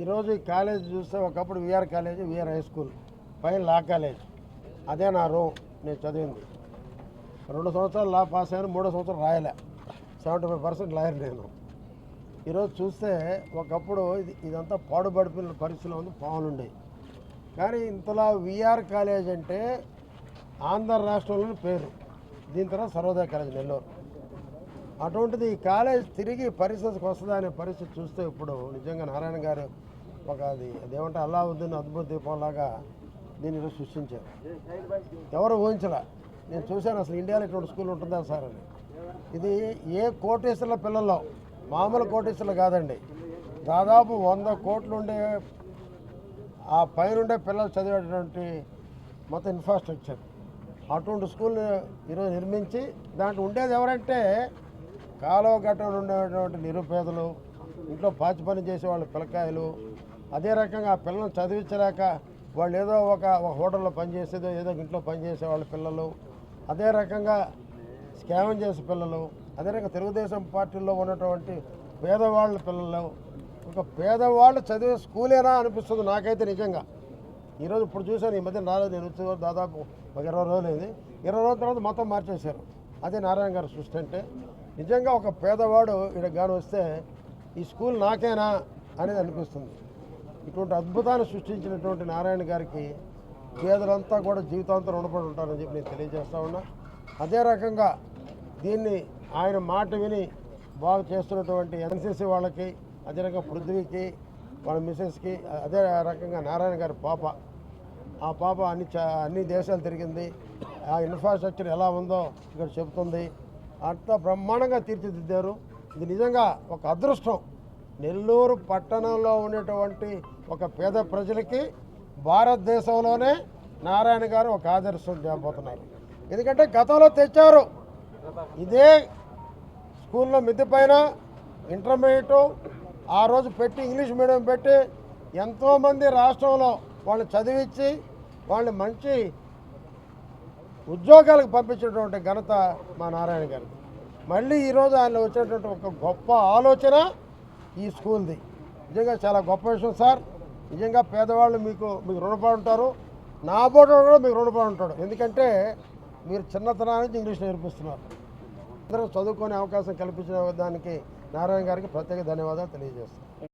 ఈరోజు ఈ కాలేజ్ చూస్తే ఒకప్పుడు VR college VR high school పైన లా కాలేజ్. అదే నా రూమ్ నేను చదివింది. రెండు సంవత్సరాలు లా పాస్ అయ్యాను మూడో సంవత్సరం రాయలే. సెవెంటీ ఫైవ్ పర్సెంట్ లాయర్ నేను. ఈరోజు చూస్తే ఒకప్పుడు ఇది ఇదంతా పాడుబడిపోయిన పరిస్థితిలో ఉంది పావులుండేవి కానీ ఇంతలా విఆర్ కాలేజ్ అంటే ఆంధ్ర రాష్ట్రంలోని పేరు. దీని తర్వాత సర్వోదయ కాలేజ్ నెల్లూరు. అటువంటిది ఈ కాలేజ్ తిరిగి పరిస్థితికి వస్తుందా అనే పరిస్థితి చూస్తే ఇప్పుడు నిజంగా నారాయణ గారు ఒక అది అదేమంటే అల్లావుద్దీన్ అద్భుత దీపంలాగా దీన్ని సృష్టించారు. ఎవరు ఊహించలా? నేను చూశాను అసలు ఇండియాలో ఇటువంటి స్కూల్ ఉంటుందా సార్ అని. ఇది ఏ కోటేశ్వర్ల పిల్లల్లో మామూలు కోటేశ్వర్లు కాదండి. దాదాపు వంద కోట్లు ఉండే ఆ పైనుండే పిల్లలు చదివేటువంటి మొత్తం ఇన్ఫ్రాస్ట్రక్చర్ అటువంటి స్కూల్ ఈరోజు నిర్మించి దాంట్లో ఉండేది ఎవరంటే కాలువ గట్టలు ఉండేటువంటి నిరుపేదలు ఇంట్లో పాచి పని చేసే వాళ్ళ పిల్లకాయలు అదే రకంగా ఆ పిల్లల్ని చదివించలేక వాళ్ళు ఏదో ఒక ఒక హోటల్లో పనిచేసేదో ఏదో ఇంట్లో పనిచేసే వాళ్ళ పిల్లలు. అదే రకంగా స్కామ్ చేసే పిల్లలు అదే రకంగా తెలుగుదేశం పార్టీలో ఉన్నటువంటి పేదవాళ్ళ పిల్లలు ఒక పేదవాళ్ళు చదివే స్కూలేనా అనిపిస్తుంది నాకైతే నిజంగా. ఈరోజు ఇప్పుడు చూశాను ఈ మధ్య రాలేదు నేను వచ్చే దాదాపు ఒక ఇరవై రోజులు అయింది. ఇరవై రోజుల తర్వాత మొత్తం మార్చేశారు. అదే నారాయణ గారు సృష్టి అంటే నిజంగా ఒక పేదవాడు ఇక్కడ గాని వస్తే ఈ స్కూల్ నాకేనా అనేది అనిపిస్తుంది. ఇటువంటి అద్భుతాన్ని సృష్టించినటువంటి నారాయణ గారికి పేదలంతా కూడా జీవితాంతం రుణపడి ఉంటారని చెప్పి నేను తెలియజేస్తా ఉన్నా. అదే రకంగా దీన్ని ఆయన మాట విని బాగు చేస్తున్నటువంటి ఎన్సీసీ వాళ్ళకి అదే రకంగా పృథ్వీకి వాళ్ళ మిసెస్కి అదే రకంగా నారాయణ గారి పాప. ఆ పాప అన్ని చా అన్ని దేశాలు తిరిగింది. ఆ ఇన్ఫ్రాస్ట్రక్చర్ ఎలా ఉందో ఇక్కడ చెబుతుంది. అంత బ్రహ్మాండంగా తీర్చిదిద్దారు. ఇది నిజంగా ఒక అదృష్టం. నెల్లూరు పట్టణంలో ఉండేటువంటి ఒక పేద ప్రజలకి భారతదేశంలోనే నారాయణ గారు ఒక ఆదర్శం చేయబోతున్నారు ఎందుకంటే గతంలో తెచ్చారు. ఇదే స్కూల్లో మిద్దె పైన ఇంటర్మీడియట్ ఆ రోజు పెట్టి ఇంగ్లీష్ మీడియం పెట్టి ఎంతోమంది రాష్ట్రంలో వాళ్ళు చదివించి వాళ్ళని మంచి ఉద్యోగాలకు పంపించినటువంటి ఘనత మా నారాయణ గారిది. మళ్ళీ ఈరోజు ఆయన వచ్చేటువంటి ఒక గొప్ప ఆలోచన ఈ స్కూల్ది. నిజంగా చాలా గొప్ప విషయం సార్. నిజంగా పేదవాళ్ళు మీకు మీకు రుణపడి ఉంటారు. నా బోటో కూడా మీకు రుణపడి ఉంటాడు. ఎందుకంటే మీరు చిన్నతనానికి నుంచి ఇంగ్లీష్ నేర్పిస్తున్నారు. అందరూ చదువుకునే అవకాశం కల్పించిన దానికి నారాయణ గారికి ప్రత్యేక ధన్యవాదాలు తెలియజేస్తాను